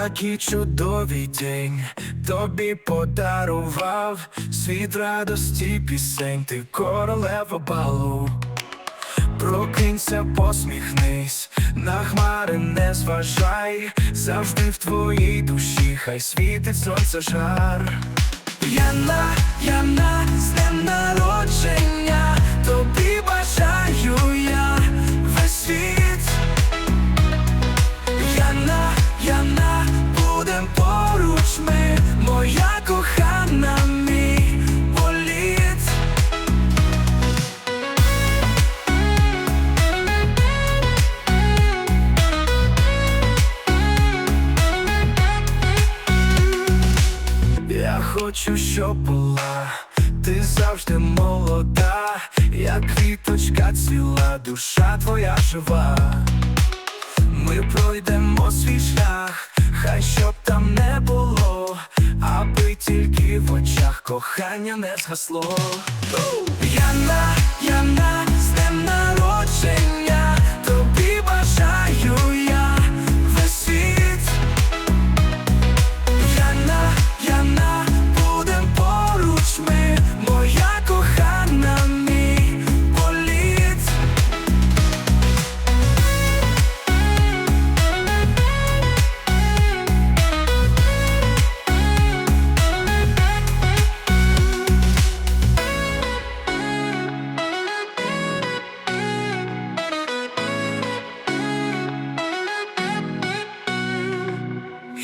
Такий чудовий день тобі подарував світ радості пісень, ти королева балу. Прокинься, посміхнись, на хмари не зважай, завжди в твоїй душі, хай світить сонце жар. Яна, Яна, з хочу, щоб була ти завжди молода, як квіточка цвіла, душа твоя жива. Ми пройдемо свій шлях, хай щоб там не було, аби тільки в очах кохання не згасло. Яна, Яна,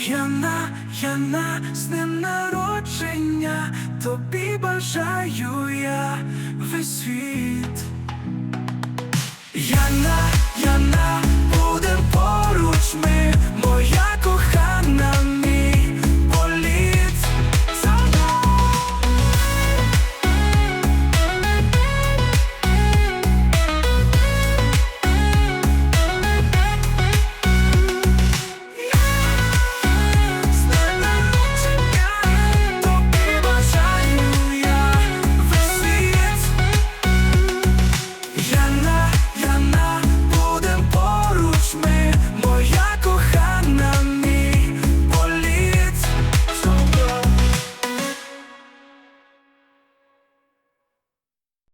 Яна, Яна, з ним народження, тобі бажаю я весь світ. Яна, Яна,